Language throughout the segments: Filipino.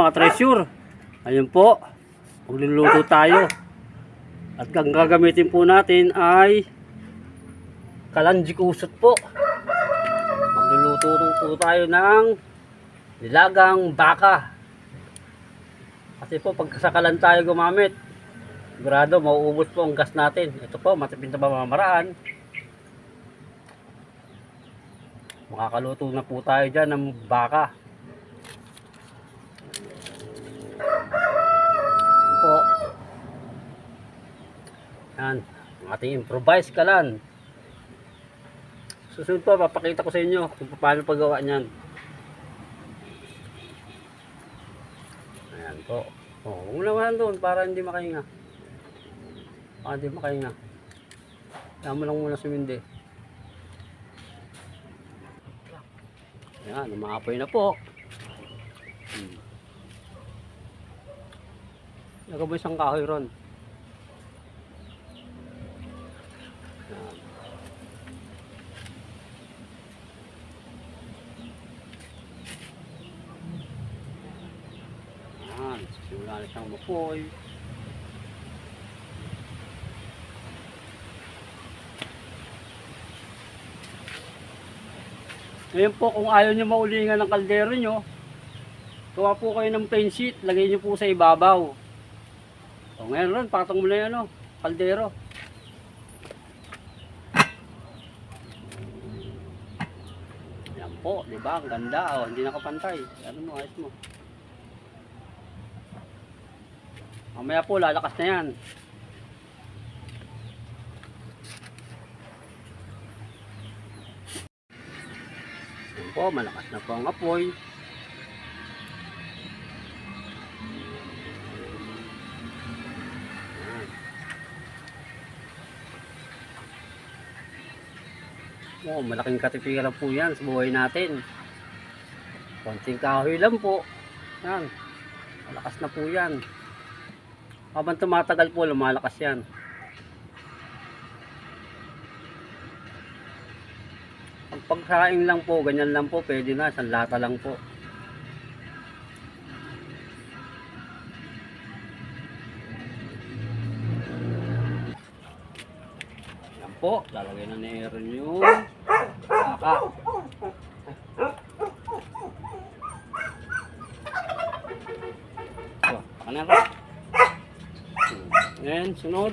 mga treasure. Ayun po. Magluluto tayo. At ang gagamitin po natin ay kalanji kusot po. Magluluto po tayo ng nilagang baka. Kasi po pagkasakalan tayo gumamit, sigurado mauubos po ang gas natin. Ito po, matipid na pamamaraan. Makakaluto na po tayo dyan ng baka. Po. Yan. Ating improvise kalan. Susunod po, papakita ko sa inyo kung paano paggawa niyan. Ayan po. Oh, naman doon para hindi makahinga. Para hindi makahinga. Mo lang muna sumindi. Ayan, umaapoy na po. Hmm. Nagabo isang kahoy ron. Ayan. Ayan, simula mapoy. Ngayon po, kung ayaw nyo maulingan ng kaldero nyo, gawa po kayo ng plain sheet, lagay nyo po sa ibabaw. O ngayon ron, patong mo na yung ano, kaldero. Yan po, di ba? Ang ganda, oh, hindi nakapantay. Ano mo, ayos mo. Mamaya po, lalakas na yan. Po, malakas na po ang apoy. Oh, malaking katipiran po yan sa buhay natin. Konting kahoy lang po. Yan. Malakas na po yan. Habang tumatagal po, lumalakas yan. Ang pagkain lang po, ganyan lang po, pwede na, isang lata lang po. Yan po, lalagay na ni Aaron yung baka. So, baka Ngayon, sunod.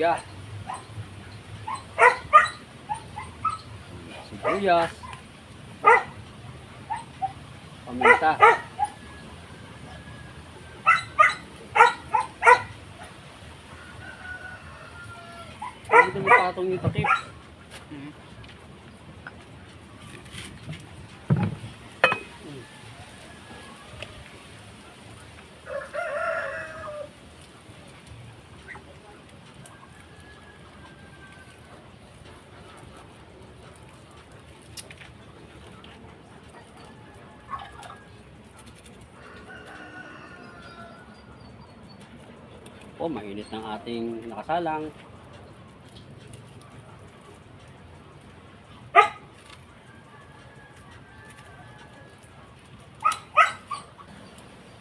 Luya. Sibuyas. Paminta. Hindi mo patong yung takip. Po, mainit ng ating nakasalang.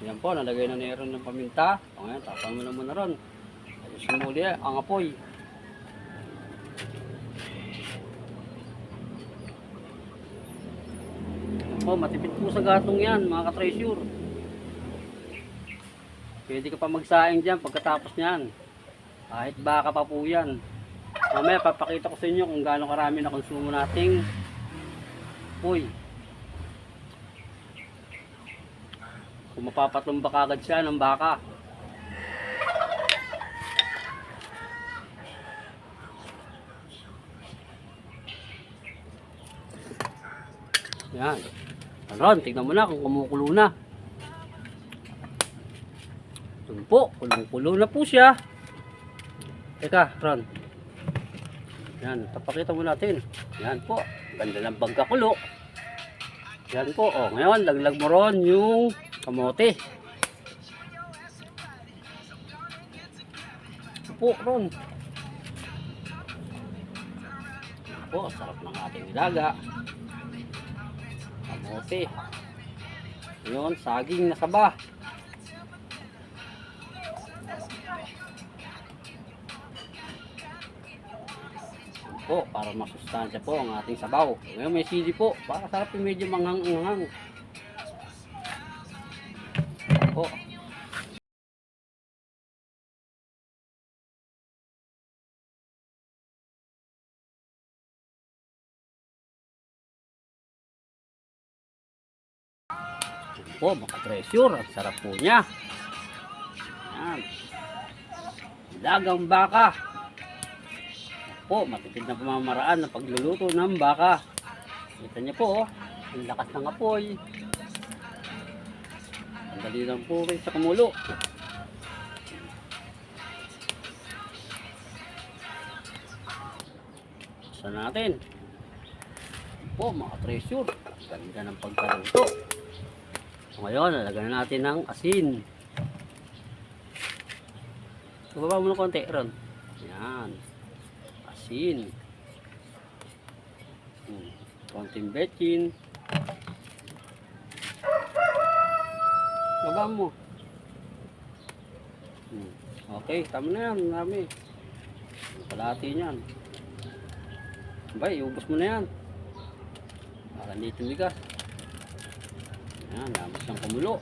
Yan po, nalagay na Aaron ng paminta. O ngayon, tapang mo na muna ron. Ayos mo muli ang apoy. Po, matipid po sa gatong yan, mga ka-treasure. Pwede ka pa magsaing dyan pagkatapos niyan. Kahit baka pa po yan. Mamaya papakita ko sa inyo kung gaano karami na konsumo nating puy. Kung mapapatumba kagad siya ng baka. Yan. Ron, tignan mo na kung kumukulo na. Yun po, kulong-kulo na po siya. Teka, Ron. Yan, tapakita mo natin. Yan po, ganda ng pagkakulo. Yan po, oh, ngayon, laglag mo ron yung kamote. Po, ron. Po, sarap ng ating nilaga. Kamote. Yun, saging na sabah. Po, para masustansya po ang ating sabaw. Ngayon may sili po, para sarap yung medyo manghang-anghang. Po. Po, mga treasure. Ang sarap po niya. Yan. Dagang baka. Po, matipid na pamamaraan ng pagluluto ng baka. Kita niyo po, oh, ang lakas ng apoy. Ang dali lang po rin sa kumulo. Sa natin. Po, mga treasure. Ganda ng pagkaluto. So, ngayon, lalagyan na natin ng asin. Ibaba mo ng konti, Ron. Yan. Asin. Hmm. Konting betchin. Baba mo. Hmm. Okay, tama na yan. Marami. Kalahati niyan. Bay, ubos mo na yan. Para hindi tumigas. Yan, damas ng kumulo.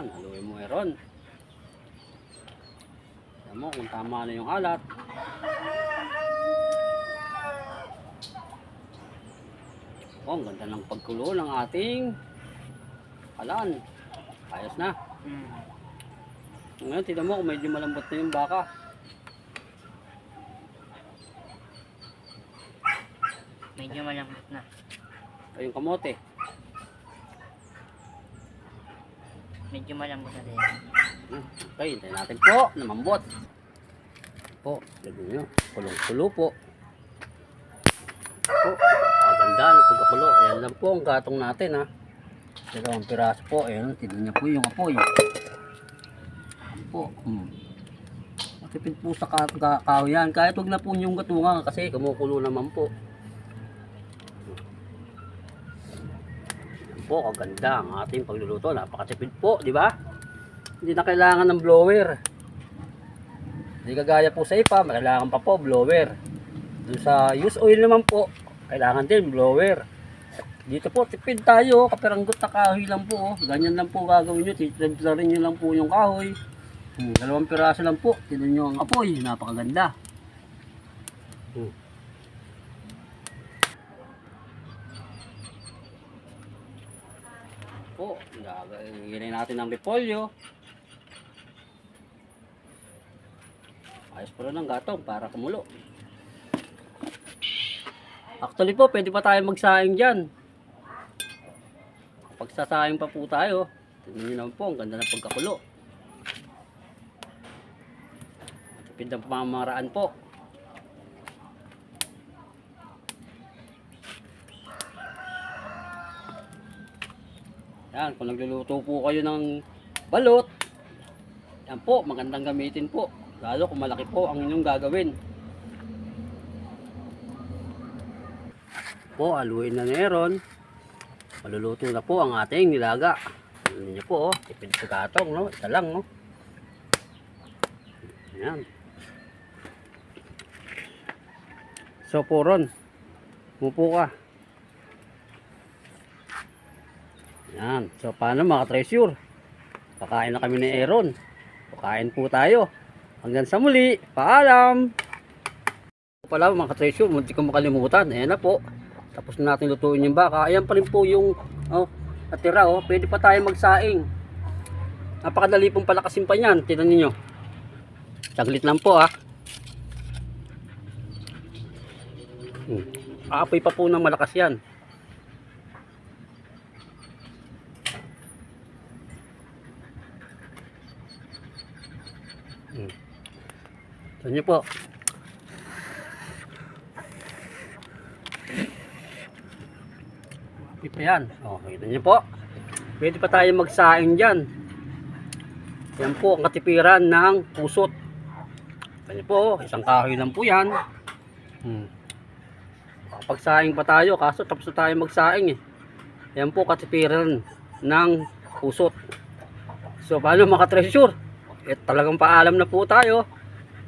Yan, haluin mo meron. Alam mo kung tama na yung alat. Oh, ang ganda ng pagkulo ng ating kalan. Ayos na. Hmm. Ngayon, tignan mo kung medyo malambot na yung baka. Medyo malambot na. O yung kamote. Medyo malambot na din. Okay, hintayin natin po na mambot. Po, lagyan nyo. Kulong-kulo po. Po, ang ganda ng pagkakulo. Ayan lang po ang gatong natin ha. Dalawang piraso po. Ayan, tignan niyo po yung apoy. Po. Hmm. Matipid po sa ka ka kahoyan. Kahit huwag na po yung gatungan kasi kumukulo naman po. Po, ang ganda ang ating pagluluto. Napakatipid po, di ba? Hindi na kailangan ng blower. Hindi kagaya po sa ipa, kailangan pa po blower. Doon sa use oil naman po, kailangan din blower. Dito po, tipid tayo, kaperanggot na kahoy lang po. oh. Ganyan lang po gagawin nyo, titimplarin nyo lang po yung kahoy. Hmm, dalawang piraso lang po, tinan nyo ang apoy, napakaganda. Hmm. Gagawin natin ng repolyo. Ayos pa rin ang gatong para kumulo. Actually po, pwede pa tayo magsaing dyan. Kapag sasaing pa po tayo, tingnan nyo naman po, ang ganda ng pagkakulo. Matipid ang pamamaraan po. Yan, kung nagluluto po kayo ng balot, yan po, magandang gamitin po. Lalo kung malaki po ang inyong gagawin. Po, aluin na meron. Maluluto na po ang ating nilaga. Ano niyo po, oh, tipid sa gatong, no? Isa lang, no? Ayan. So, puron. Mupo ka. Yan. So, paano mga treasure? Pakain na kami ni Aaron. Pakain po tayo. Hanggang sa muli. Paalam! Pala mga treasure, munti ko makalimutan. Ayan na po. Tapos na natin lutuin yung baka. Ayan pa rin po yung oh, natira. Oh. Pwede pa tayo magsaing. Napakadali pong palakasin pa yan. Tinan ninyo. Saglit lang po ah. Hmm. Aapoy pa po ng malakas yan. Ito nyo po. Aapoy pa yan. O, kita nyo po. Pwede pa tayo magsaing dyan. Yan po ang katipiran ng pusot. Kita nyo po, isang kahoy lang po yan. Hmm. Pagsaing pa tayo, kaso tapos na tayo magsaing eh. Yan po katipiran ng pusot. So paano mga treasure? Eh talagang paalam na po tayo.